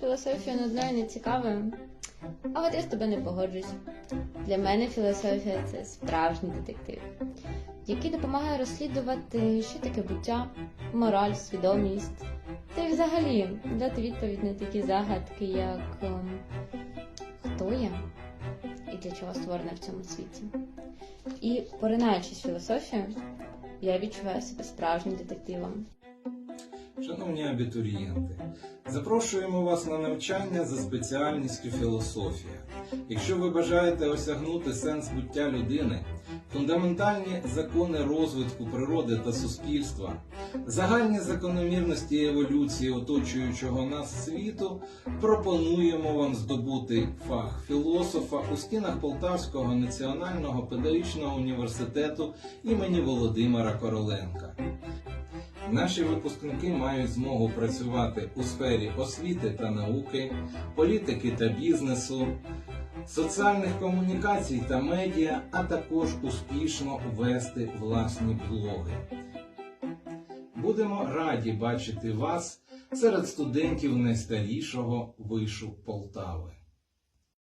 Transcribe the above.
філософію нудною не цікавою. А от я з тобою не погоджусь. Для мене філософія це справжній детектив, який допомагає розслідувати, що таке буття, мораль, свідомість, та й взагалі дати відповідь на такі загадки, як ем, хто я і для чого створена в цьому світі. І поринаючись в філософію, я відчуваю себе справжнім детективом. Шановні абітурієнти, запрошуємо вас на навчання за спеціальністю філософія. Якщо ви бажаєте осягнути сенс буття людини, фундаментальні закони розвитку природи та суспільства, загальні закономірності еволюції оточуючого нас світу, пропонуємо вам здобути фах філософа у стінах Полтавського національного педагогічного університету імені Володимира Короленка. Наші випускники мають змогу працювати у сфері освіти та науки, політики та бізнесу, соціальних комунікацій та медіа, а також успішно вести власні блоги. Будемо раді бачити вас серед студентів найстарішого вишу Полтави.